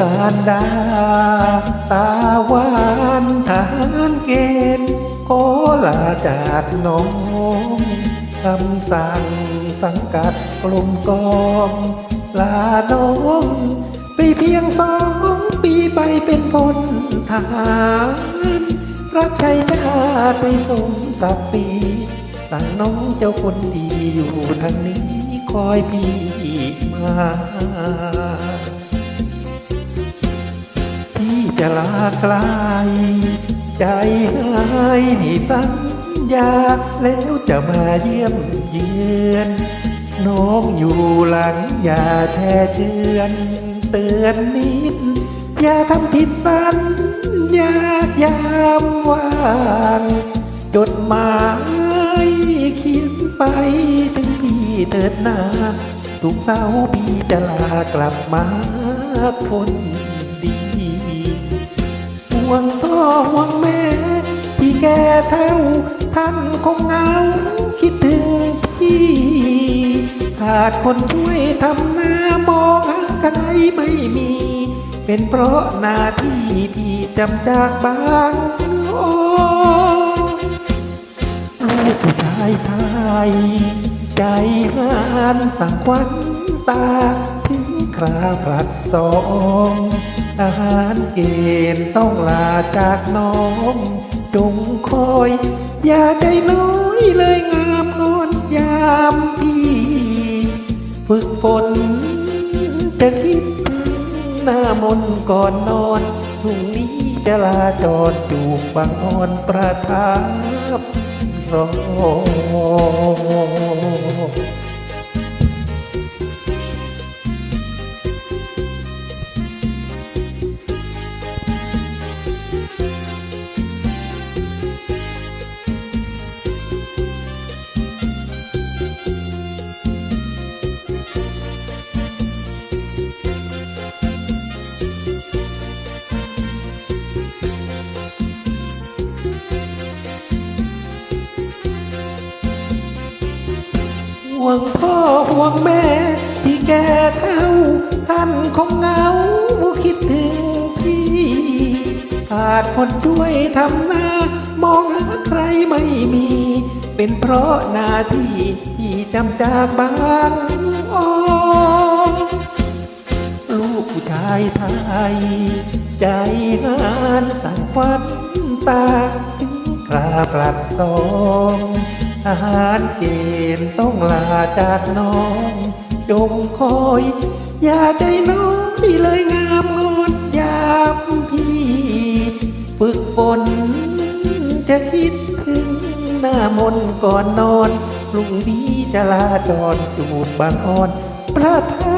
การดา ตาหวานทหารเกณฑ์ขอลาจากน้องคำสั่งสังกัดกลมกองลาน้องไปเพียงสองปีไปเป็นพลทหารรับใช้ชาติไปสมศักดิ์ศรีสั่งน้องเจ้าคนดีอยู่ทางนี้คอยพี่มา จะลาไกล ใจหายให้สัญญา แล้วจะมาเยี่ยมเยือนน้องอยู่หลังอย่าแช่เชือนเตือนนิด อย่าทำผิดสัญญายามวางจดหมายเขียนไปถึงพี่เถิดนาทุกเสาร์พี่จะลากลับมาคนดี ห่วงพ่อห่วงแม่ที่แก่เท่าท่านคงเหงาคิดถึงพี่ขาดคนช่วยทำหน้ามองหาใครไม่มี เป็นเพราะหน้าที่พี่จำจากบางโอลูกผู้ชายไทยใจหานสังควัน ตาถึงคราผลัดสองทหารเกณฑ์ต้องลาจากน้อง จงคอย อย่าใจน้อยเลยงามงอนยามพี่ฝึกฝนจะคิดหน้ามนก่อนนอนพรุ่งนี้จะลาจอดจูบบางอ่อนประทับรอ วงพ่อห่วงแม่ ที่แก่เท่า ท่านคงเหงาคิดถึงพี่ขาดคนช่วยทำหน้ามองหาใครไม่มี เป็นเพราะหน้าที่ที่จำจากบางอ้อลูกผู้ชายไทย ใจหานสั่งควันตาถึงคราปลัดสอง หารเกณฑ์ต้องลาจากน้องจงคอย อย่าใจน้องที่เลยงามงดยามพี่ฝึกฝนจะคิดถึงหน้ามนก่อนนอนพรุ่งนี้จะลาจรจูบบางอ่อนประทา